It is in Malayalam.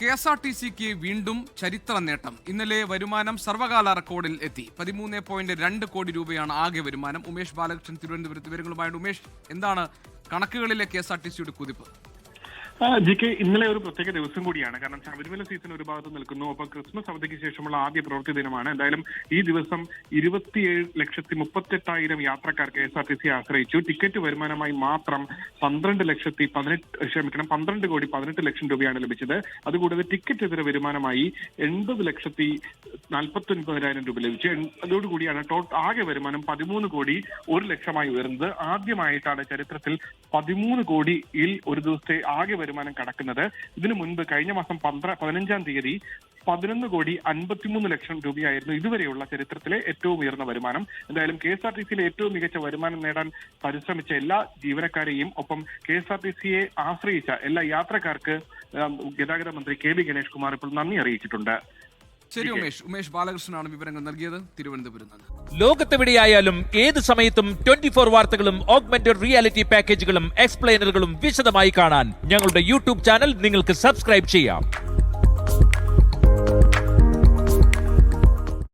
കെ എസ് ആർ ടി സിക്ക് വീണ്ടും ചരിത്ര നേട്ടം ഇന്നലെ വരുമാനം സർവകാല റെക്കോർഡിൽ എത്തി. പതിമൂന്ന് പോയിന്റ് രണ്ട് കോടി രൂപയാണ് ആകെ വരുമാനം. ഉമേഷ് ബാലകൃഷ്ണൻ തിരുവനന്തപുരത്ത്. വിവരങ്ങളുമായിട്ട് ഉമേഷ് എന്താണ് കണക്കുകളിലെ കെ എസ് ആർ ടി സിയുടെ കുതിപ്പ്? ജി കെ ഇന്നലെ ഒരു പ്രത്യേക ദിവസം കൂടിയാണ്. കാരണം ശബരിമല സീസൺ ഒരു ഭാഗത്ത് നിൽക്കുന്നു. ഒപ്പം ക്രിസ്മസ് അവധിക്ക് ശേഷമുള്ള ആദ്യ പ്രവൃത്തി ദിനമാണ്. എന്തായാലും ഈ ദിവസം ഇരുപത്തിയേഴ് ലക്ഷത്തി മുപ്പത്തെട്ടായിരം യാത്രക്കാർ K S R T C ആശ്രയിച്ചു. ടിക്കറ്റ് വരുമാനമായി മാത്രം പന്ത്രണ്ട് ലക്ഷത്തി പതിനെട്ട് ക്ഷമിക്കണം പന്ത്രണ്ട് കോടി പതിനെട്ട് ലക്ഷം രൂപയാണ് ലഭിച്ചത്. അതുകൂടാതെ ടിക്കറ്റ് ഇതര വരുമാനമായി എൺപത് ലക്ഷത്തി നാൽപ്പത്തി ഒൻപതിനായിരം രൂപ ലഭിച്ചു. അതോടുകൂടിയാണ് ആകെ വരുമാനം പതിമൂന്ന് കോടി ഒരു ലക്ഷമായി ഉയർന്നത്. ആദ്യമായിട്ടാണ് ചരിത്രത്തിൽ പതിമൂന്ന് കോടിയിൽ ഒരു ദിവസത്തെ ആകെ വരുമാനം കടക്കുന്നത്. ഇതിനു മുൻപ് കഴിഞ്ഞ മാസം പന്ത്ര പതിനഞ്ചാം തീയതി പതിനൊന്ന് കോടി അൻപത്തിമൂന്ന് ലക്ഷം രൂപയായിരുന്നു ഇതുവരെയുള്ള ചരിത്രത്തിലെ ഏറ്റവും ഉയർന്ന വരുമാനം. എന്തായാലും കെ എസ് ആർ ടി സിയിലെ ഏറ്റവും മികച്ച വരുമാനം നേടാൻ പരിശ്രമിച്ച എല്ലാ ജീവനക്കാരെയും ഒപ്പം കെ എസ് ആർ ടി സിയെ ആശ്രയിച്ച എല്ലാ യാത്രക്കാർക്ക് ഗതാഗത മന്ത്രി കെ ബി ഗണേഷ് കുമാർ ഇപ്പോൾ നന്ദി അറിയിച്ചിട്ടുണ്ട്. ശരി ഉമേഷ് ഉമേഷ് ബാലകൃഷ്ണനാണ് വിവരങ്ങൾ നൽകിയത്. തിരുവനന്തപുരം ലോകത്തെവിടെയായാലും ഏത് സമയത്തും ട്വന്റി ഫോർ വാർത്തകളും ഓഗ്മെന്റഡ് റിയാലിറ്റി പാക്കേജുകളും എക്സ്പ്ലെയിനറുകളും വിശദമായി കാണാൻ ഞങ്ങളുടെ യൂട്യൂബ് ചാനൽ നിങ്ങൾക്ക് സബ്സ്ക്രൈബ് ചെയ്യാം.